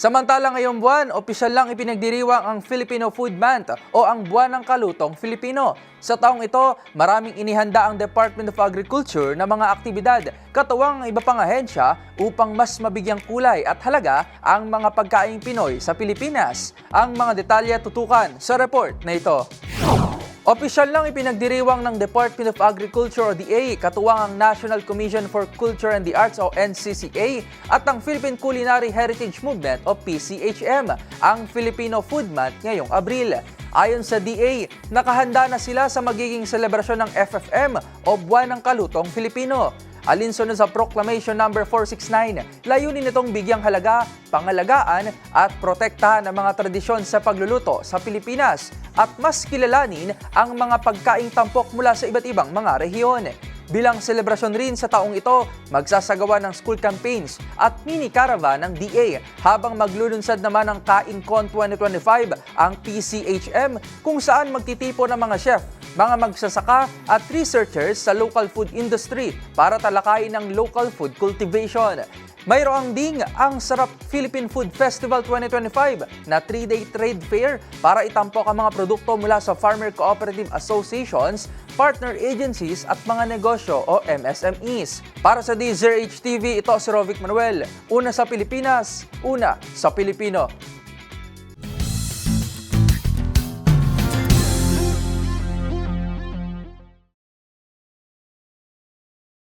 Samantala ngayong buwan, opisyal lang ipinagdiriwang ang Filipino Food Month o ang Buwan ng Kalutong Filipino. Sa taong ito, maraming inihanda ang Department of Agriculture na mga aktibidad, katuwang ang iba pang ahensya upang mas mabigyang kulay at halaga ang mga pagkaing Pinoy sa Pilipinas. Ang mga detalye tutukan sa report na ito. Opisyal lang ipinagdiriwang ng Department of Agriculture o DA, katuwang ang National Commission for Culture and the Arts o NCCA at ang Philippine Culinary Heritage Movement o PCHM, ang Filipino Food Month ngayong Abril. Ayon sa DA, nakahanda na sila sa magiging selebrasyon ng FFM o Buwan ng Kalutong Filipino. Alinsunod sa Proclamation No. 469, layunin nitong bigyang halaga, pangalagaan at protektahan ang mga tradisyon sa pagluluto sa Pilipinas at mas kilalanin ang mga pagkaing tampok mula sa iba't ibang mga rehiyon. Bilang selebrasyon rin sa taong ito, magsasagawa ng school campaigns at mini caravan ng DA habang maglulunsad naman ng KainCon 2025 ang PCHM kung saan magtitipo ng mga chef, mga magsasaka at researchers sa local food industry para talakayin ang local food cultivation. Mayroong ding ang Sarap Philippine Food Festival 2025 na 3-day trade fair para itampok ang mga produkto mula sa Farmer Cooperative Associations, partner agencies at mga negosyo o MSMEs. Para sa DZRH TV, ito si Rovic Manuel. Una sa Pilipinas, una sa Pilipino.